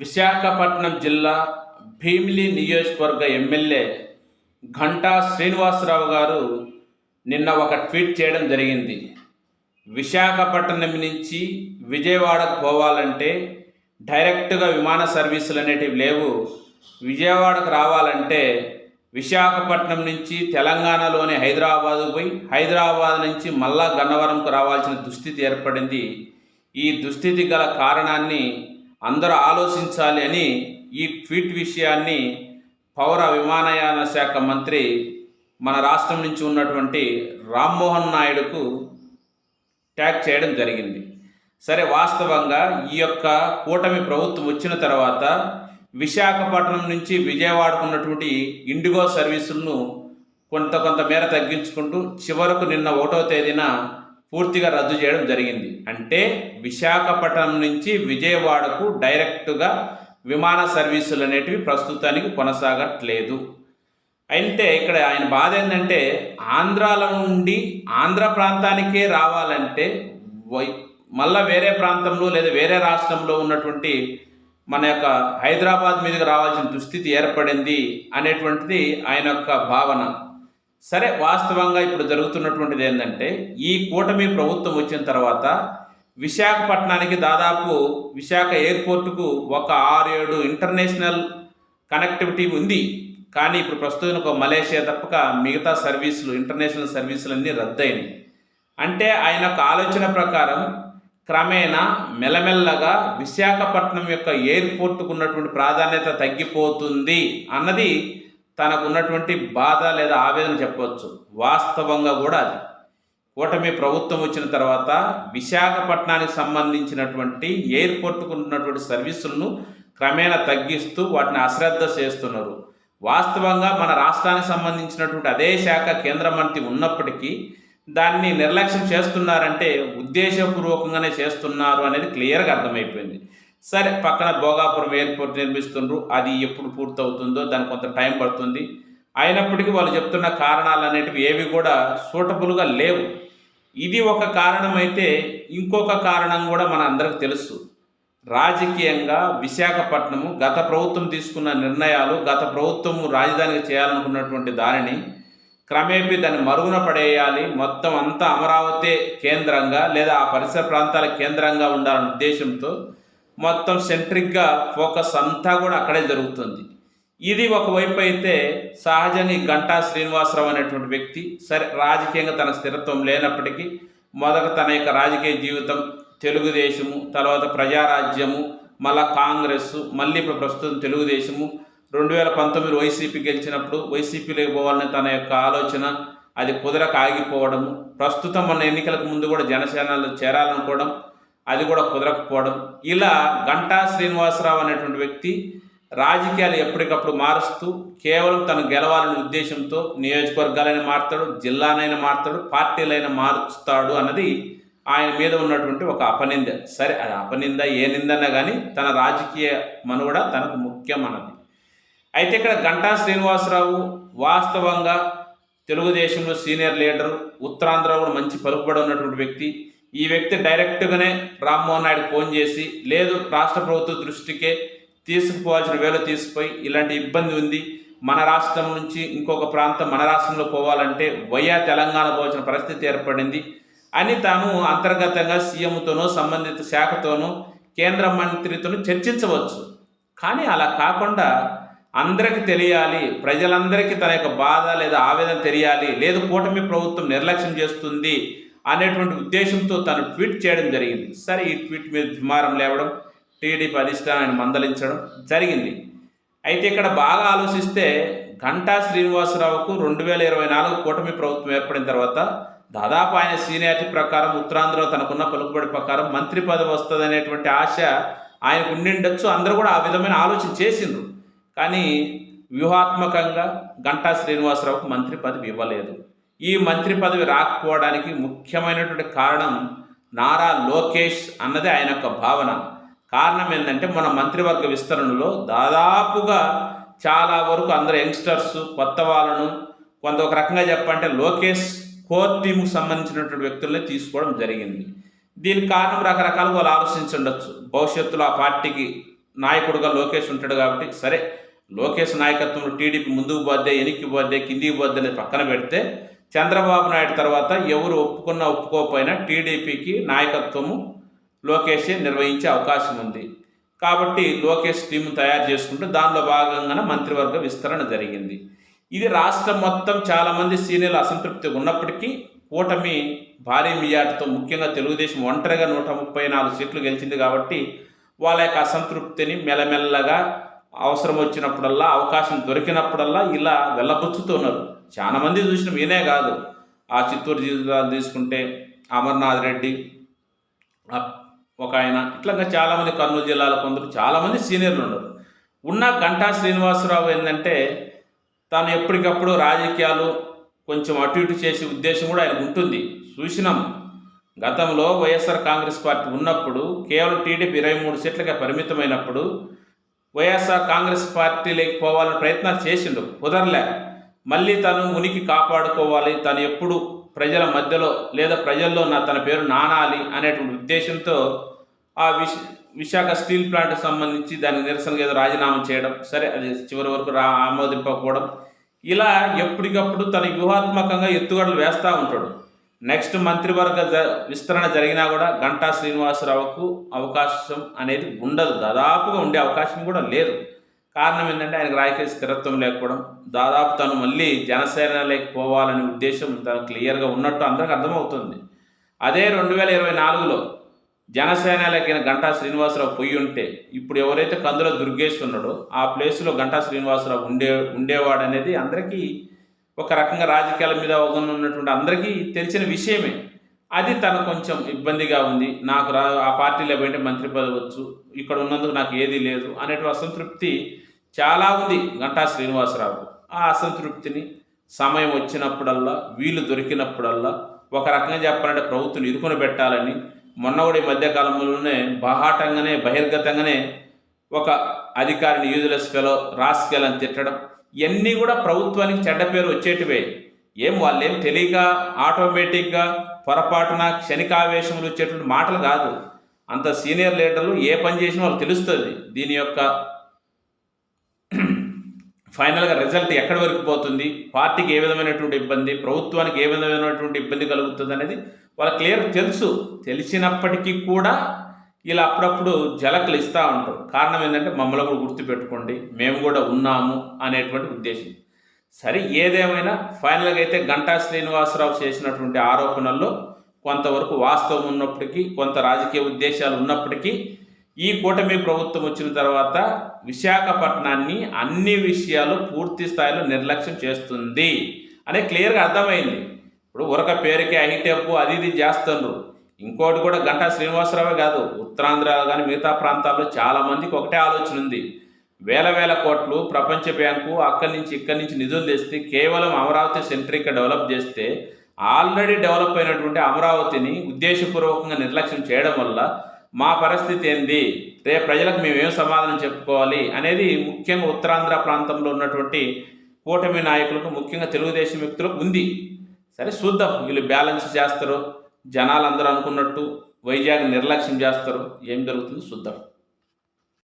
విశాఖపట్నం జిల్లా భీమిలి నియోజకవర్గ ఎమ్మెల్యే ఘంటా శ్రీనివాసరావు గారు నిన్న ఒక ట్వీట్ చేయడం జరిగింది. విశాఖపట్నం నుంచి విజయవాడకు పోవాలంటే డైరెక్ట్గా విమాన సర్వీసులు అనేటివి లేవు. విజయవాడకు రావాలంటే విశాఖపట్నం నుంచి తెలంగాణలోని హైదరాబాదు పోయి హైదరాబాద్ నుంచి మళ్ళా గన్నవరంకు రావాల్సిన దుస్థితి ఏర్పడింది. ఈ దుస్థితి గల కారణాన్ని అందరూ ఆలోచించాలి అని ఈ ట్వీట్ విషయాన్ని పౌర విమానయాన శాఖ మంత్రి మన రాష్ట్రం నుంచి ఉన్నటువంటి రామ్మోహన్ నాయుడుకు ట్యాగ్ చేయడం జరిగింది. సరే వాస్తవంగా ఈ యొక్క కూటమి ప్రభుత్వం వచ్చిన తర్వాత విశాఖపట్నం నుంచి విజయవాడకు ఉన్నటువంటి ఇండిగో సర్వీసులను కొంత కొంత మేర తగ్గించుకుంటూ చివరకు నిన్న ఒకటో తేదీన పూర్తిగా రద్దు చేయడం జరిగింది. అంటే విశాఖపట్నం నుంచి విజయవాడకు డైరెక్టుగా విమాన సర్వీసులు అనేటివి ప్రస్తుతానికి కొనసాగట్లేదు. అయితే ఇక్కడ ఆయన బాధ ఏంటంటే ఆంధ్రాలో నుండి ఆంధ్ర ప్రాంతానికే రావాలంటే మళ్ళా వేరే ప్రాంతంలో లేదా వేరే రాష్ట్రంలో ఉన్నటువంటి మన యొక్క హైదరాబాద్ మీదకి రావాల్సిన దుస్థితి ఏర్పడింది అనేటువంటిది ఆయన యొక్క భావన. సరే వాస్తవంగా ఇప్పుడు జరుగుతున్నటువంటిది ఏంటంటే ఈ కూటమి ప్రభుత్వం వచ్చిన తర్వాత విశాఖపట్నానికి దాదాపు విశాఖ ఎయిర్పోర్టుకు ఒక ఆరు ఏడు ఇంటర్నేషనల్ కనెక్టివిటీ ఉంది. కానీ ఇప్పుడు ప్రస్తుతం ఒక మలేషియా తప్పక మిగతా సర్వీసులు ఇంటర్నేషనల్ సర్వీసులు అన్నీ రద్దయినాయి. అంటే ఆయన యొక్క ఆలోచన ప్రకారం క్రమేణా మెల్లమెల్లగా విశాఖపట్నం యొక్క ఎయిర్పోర్టుకు ఉన్నటువంటి ప్రాధాన్యత తగ్గిపోతుంది అన్నది తనకు ఉన్నటువంటి బాధ లేదా ఆవేదన చెప్పవచ్చు. వాస్తవంగా కూడా అది. కూటమి ప్రభుత్వం వచ్చిన తర్వాత విశాఖపట్నానికి సంబంధించినటువంటి ఎయిర్పోర్ట్కు ఉన్నటువంటి సర్వీసులను క్రమేణా తగ్గిస్తూ వాటిని అశ్రద్ధ చేస్తున్నారు. వాస్తవంగా మన రాష్ట్రానికి సంబంధించినటువంటి అదే శాఖ కేంద్ర మంత్రి ఉన్నప్పటికీ దాన్ని నిర్లక్ష్యం చేస్తున్నారంటే ఉద్దేశపూర్వకంగానే చేస్తున్నారు అనేది క్లియర్గా అర్థమైపోయింది. సరే పక్కన భోగాపురం ఎయిర్పోర్ట్ నిర్మిస్తుండ్రు. అది ఎప్పుడు పూర్తవుతుందో దానికి కొంత టైం పడుతుంది. అయినప్పటికీ వాళ్ళు చెప్తున్న కారణాలు అనేటివి ఏవి కూడా సూటబుల్గా లేవు. ఇది ఒక కారణమైతే ఇంకొక కారణం కూడా మన అందరికి తెలుసు. రాజకీయంగా విశాఖపట్నము గత ప్రభుత్వం తీసుకున్న నిర్ణయాలు గత ప్రభుత్వము రాజధానిగా చేయాలనుకున్నటువంటి దానిని క్రమేపీ దాన్ని మరుగున పడేయాలి. మొత్తం అంతా అమరావతి కేంద్రంగా లేదా ఆ పరిసర ప్రాంతాల కేంద్రంగా ఉండాలనే ఉద్దేశంతో మొత్తం సెంట్రిక్గా ఫోకస్ అంతా కూడా అక్కడే జరుగుతుంది. ఇది ఒకవైపు అయితే సహజంగా ఈ గంటా శ్రీనివాసరావు అనేటువంటి వ్యక్తి సరే రాజకీయంగా తన స్థిరత్వం లేనప్పటికీ మొదట తన యొక్క రాజకీయ జీవితం తెలుగుదేశము తర్వాత ప్రజారాజ్యము మళ్ళా కాంగ్రెస్ మళ్ళీ ఇప్పుడు ప్రస్తుతం తెలుగుదేశము. రెండు వేల పంతొమ్మిది వైసీపీ గెలిచినప్పుడు వైసీపీలోకి పోవాలని తన యొక్క ఆలోచన అది కుదరక ఆగిపోవడము ప్రస్తుతం మన ఎన్నికలకు ముందు కూడా జనసేనలో చేరాలనుకోవడం అది కూడా కుదరకపోవడం. ఇలా గంటా శ్రీనివాసరావు అనేటువంటి వ్యక్తి రాజకీయాలు ఎప్పటికప్పుడు మారుస్తూ కేవలం తను గెలవాలనే ఉద్దేశంతో నియోజకవర్గాలైనా మారుతాడు జిల్లానైనా మారుతాడు పార్టీలైనా మారుస్తాడు అన్నది ఆయన మీద ఉన్నటువంటి ఒక అపనింద. సరే అది అపనింద ఏ నిందన్నా కానీ తన రాజకీయ మనుగడ తనకు ముఖ్యం అన్నది. అయితే ఇక్కడ గంటా శ్రీనివాసరావు వాస్తవంగా తెలుగుదేశంలో సీనియర్ లీడరు ఉత్తరాంధ్ర కూడా మంచి పలుకుబడి ఉన్నటువంటి వ్యక్తి. ఈ వ్యక్తి డైరెక్ట్గానే రామ్మోహన్ నాయుడు ఫోన్ చేసి లేదు రాష్ట్ర ప్రభుత్వ దృష్టికే తీసుకుపోవాల్సిన వేళ తీసిపోయి ఇలాంటి ఇబ్బంది ఉంది. మన రాష్ట్రం నుంచి ఇంకొక ప్రాంతం మన రాష్ట్రంలో పోవాలంటే వయా తెలంగాణ పోవాల్సిన పరిస్థితి ఏర్పడింది. అని తాను అంతర్గతంగా సీఎంతోనో సంబంధిత శాఖతోనూ కేంద్ర మంత్రితోనూ చర్చించవచ్చు. కానీ అలా కాకుండా అందరికీ తెలియాలి ప్రజలందరికీ తన యొక్క బాధ లేదా ఆవేదన తెలియాలి లేదు కూటమి ప్రభుత్వం నిర్లక్ష్యం చేస్తుంది అనేటువంటి ఉద్దేశంతో తను ట్వీట్ చేయడం జరిగింది. సరే ఈ ట్వీట్ మీద దుమారం లేవడం టీడీపీ అధిష్టానాన్ని మందలించడం జరిగింది. అయితే ఇక్కడ బాగా ఆలోచిస్తే ఘంటా శ్రీనివాసరావుకు రెండు వేల ఇరవై నాలుగు కూటమి ప్రభుత్వం ఏర్పడిన తర్వాత దాదాపు ఆయన సీనియారిటీ ప్రకారం ఉత్తరాంధ్రలో తనకున్న పలుకుబడి ప్రకారం మంత్రి పదవి వస్తుంది అనేటువంటి ఆశ ఆయనకు ఉండిండొచ్చు. అందరూ కూడా ఆ విధమైన ఆలోచన చేసిండ్రు. కానీ వ్యూహాత్మకంగా గంటా శ్రీనివాసరావుకు మంత్రి పదవి ఇవ్వలేదు. ఈ మంత్రి పదవి రాకపోవడానికి ముఖ్యమైనటువంటి కారణం నారా లోకేష్ అన్నది ఆయన యొక్క భావన. కారణం ఏంటంటే మన మంత్రివర్గ విస్తరణలో దాదాపుగా చాలా వరకు అందరు యంగ్స్టర్స్ కొత్త వాళ్ళను కొంత ఒక రకంగా చెప్పంటే లోకేష్ కోర్ టీముకు సంబంధించినటువంటి వ్యక్తులనే తీసుకోవడం జరిగింది. దీనికి కారణం రకరకాలుగా వాళ్ళు ఆలోచించుండొచ్చు భవిష్యత్తులో ఆ పార్టీకి నాయకుడుగా లోకేష్ ఉంటాడు కాబట్టి సరే లోకేష్ నాయకత్వంలో టీడీపీ ముందుకు పోద్దే వెనక్కి పోద్దే కిందికి పోద్దే పక్కన పెడితే చంద్రబాబు నాయుడు తర్వాత ఎవరు ఒప్పుకున్నా ఒప్పుకోకపోయినా టీడీపీకి నాయకత్వము లోకేష్ నిర్వహించే అవకాశం ఉంది. కాబట్టి లోకేష్ టీం తయారు చేసుకుంటూ దానిలో భాగంగానే మంత్రివర్గ విస్తరణ జరిగింది. ఇది రాష్ట్రం మొత్తం చాలామంది సీనియర్లు అసంతృప్తి ఉన్నప్పటికీ కూటమి భారీ మియాటతో ముఖ్యంగా తెలుగుదేశం ఒంటరిగా నూట ముప్పై నాలుగు సీట్లు గెలిచింది కాబట్టి వాళ్ళ యొక్క అసంతృప్తిని మెల్లమెల్లగా అవసరం వచ్చినప్పుడల్లా అవకాశం దొరికినప్పుడల్లా ఇలా వెళ్ళబుచ్చుతున్నారు. చాలా మంది చూసిన ఈయనే కాదు. ఆ చిత్తూరు జిల్లా తీసుకుంటే అమర్నాథ్ రెడ్డి ఒక ఆయన ఇట్లా చాలామంది కర్నూలు జిల్లాలో కొందరు చాలామంది సీనియర్లు ఉన్నారు. ఉన్న గంటా శ్రీనివాసరావు ఏంటంటే తాను ఎప్పటికప్పుడు రాజకీయాలు కొంచెం అటు ఇటు చేసే ఉద్దేశం కూడా ఆయనకు ఉంటుంది. చూసినాం. గతంలో వైఎస్ఆర్ కాంగ్రెస్ పార్టీ ఉన్నప్పుడు కేవలం టీడీపీ ఇరవై మూడు సీట్లకే పరిమితమైనప్పుడు వైఎస్ఆర్ కాంగ్రెస్ పార్టీలోకి పోవాలని ప్రయత్నాలు చేసిండు కుదరలే. మళ్ళీ తను ఉనికి కాపాడుకోవాలి తను ఎప్పుడు ప్రజల మధ్యలో లేదా ప్రజల్లో నా తన పేరు నానాలి అనేటువంటి ఉద్దేశంతో ఆ విశ విశాఖ స్టీల్ ప్లాంట్కి సంబంధించి దానికి నిరసనగా ఏదో రాజీనామా చేయడం సరే అది చివరి వరకు రా ఆమోదింపకపోవడం ఇలా ఎప్పటికప్పుడు తన వ్యూహాత్మకంగా ఎత్తుగడలు వేస్తూ ఉంటాడు. నెక్స్ట్ మంత్రివర్గ జ విస్తరణ జరిగినా కూడా గంటా శ్రీనివాసరావుకు అవకాశం అనేది ఉండదు. దాదాపుగా ఉండే అవకాశం కూడా లేదు. కారణం ఏంటంటే ఆయనకు రాజకీయ స్థిరత్వం లేకపోవడం దాదాపు తను మళ్ళీ జనసేనలోకి పోవాలనే ఉద్దేశం తను క్లియర్గా ఉన్నట్టు అందరికి అర్థమవుతుంది. అదే రెండు వేల ఇరవై నాలుగులో జనసేనలోకి గంటా శ్రీనివాసరావు పొయ్యి ఉంటే ఇప్పుడు ఎవరైతే కందుల దుర్గేష్ ఉన్నాడో ఆ ప్లేస్లో గంటా శ్రీనివాసరావు ఉండే ఉండేవాడు అనేది అందరికీ ఒక రకంగా రాజకీయాల మీద అవగాహన ఉన్నటువంటి అందరికీ తెలిసిన విషయమే. అది తను కొంచెం ఇబ్బందిగా ఉంది. నాకు రా ఆ పార్టీలో పోయింటే మంత్రి పదవచ్చు ఇక్కడ ఉన్నందుకు నాకు ఏదీ లేదు అనేటువంటి అసంతృప్తి చాలా ఉంది గంటా శ్రీనివాసరావు. ఆ అసంతృప్తిని సమయం వచ్చినప్పుడల్లా వీలు దొరికినప్పుడల్లా ఒక రకంగా చెప్పాలంటే ప్రభుత్వం ఇరుకుని పెట్టాలని మొన్న కూడా ఈ మధ్యకాలంలోనే బహాటంగానే బహిర్గతంగానే ఒక అధికారిని యూజ్లెస్ ఫెలో రాస్కెల్ అని తిట్టడం ఇవన్నీ కూడా ప్రభుత్వానికి చెడ్డ పేరు వచ్చేటివే. ఏం వాళ్ళేం తెలియక ఆటోమేటిక్గా పొరపాటున క్షణికావేశములు వచ్చేటువంటి మాటలు కాదు. అంత సీనియర్ లీడర్లు ఏ పని చేసినా వాళ్ళు తెలుస్తుంది. దీని యొక్క ఫైనల్గా రిజల్ట్ ఎక్కడి వరకు పోతుంది? పార్టీకి ఏ విధమైనటువంటి ఇబ్బంది? ప్రభుత్వానికి ఏ విధమైనటువంటి ఇబ్బంది కలుగుతుంది అనేది వాళ్ళకి క్లియర్ తెలుసు. తెలిసినప్పటికీ కూడా ఇలా అప్పుడప్పుడు జలకలు ఇస్తూ ఉంటారు. కారణం ఏంటంటే మమ్మల్ని కూడా గుర్తుపెట్టుకోండి. మేము కూడా ఉన్నాము అనేటువంటి ఉద్దేశం. సరే ఏదేమైనా ఫైనల్గా అయితే గంటా శ్రీనివాసరావు చేసినటువంటి ఆరోపణల్లో కొంతవరకు వాస్తవం ఉన్నప్పటికీ కొంత రాజకీయ ఉద్దేశాలు ఉన్నప్పటికీ ఈ కూటమి ప్రభుత్వం వచ్చిన తర్వాత విశాఖపట్నాన్ని అన్ని విషయాలు పూర్తి స్థాయిలో నిర్లక్ష్యం చేస్తుంది అనే క్లియర్గా అర్థమైంది. ఇప్పుడు ఉరక పేరుకి ఐటెప్ అది ఇది చేస్తున్నారు ఇంకోటి కూడా గంటా శ్రీనివాసరావే కాదు ఉత్తరాంధ్ర కానీ మిగతా ప్రాంతాల్లో చాలా మందికి ఒకటే ఆలోచన ఉంది. వేల వేల కోట్లు ప్రపంచ బ్యాంకు అక్కడి నుంచి ఇక్కడి నుంచి నిధులు తెస్తే కేవలం అమరావతి సెంట్రిక్గా డెవలప్ చేస్తే ఆల్రెడీ డెవలప్ అయినటువంటి అమరావతిని ఉద్దేశపూర్వకంగా నిర్లక్ష్యం చేయడం వల్ల మా పరిస్థితి ఏంది? రేపు ప్రజలకు మేము ఏం సమాధానం చెప్పుకోవాలి? అనేది ముఖ్యంగా ఉత్తరాంధ్ర ప్రాంతంలో ఉన్నటువంటి కూటమి నాయకులకు ముఖ్యంగా తెలుగుదేశం వ్యక్తులకు ఉంది. సరే చూద్దాం. వీళ్ళు బ్యాలెన్స్ చేస్తారు? జనాలు అందరూ అనుకున్నట్టు వైజాగ్ నిర్లక్ష్యం చేస్తారు? ఏం జరుగుతుందో చూద్దాం.